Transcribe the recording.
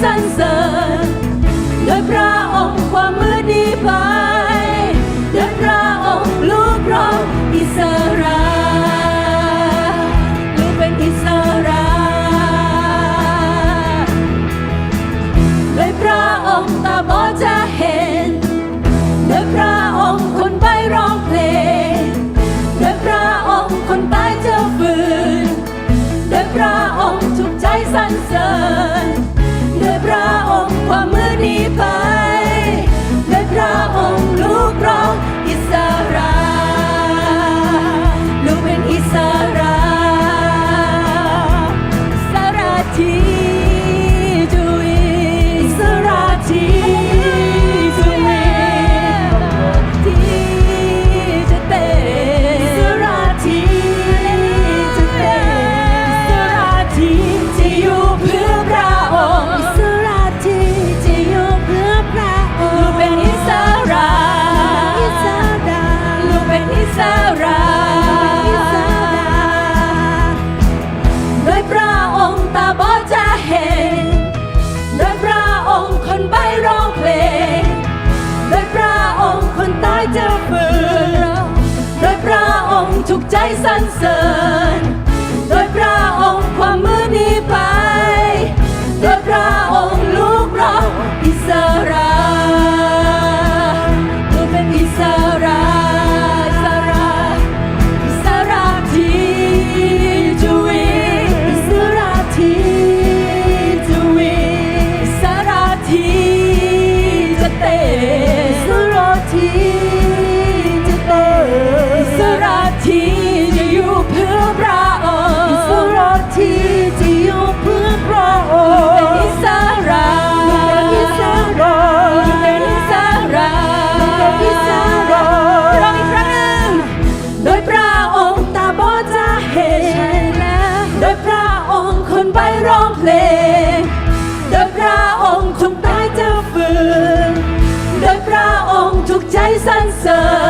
sunset. จะฝืนเราโดยพระองค์ทุกใจสรรเสริญ ไปร้องเพลง โดยพระองค์ทุกตายจะฝืนโดยพระองค์ทุกใจสรรเสริญ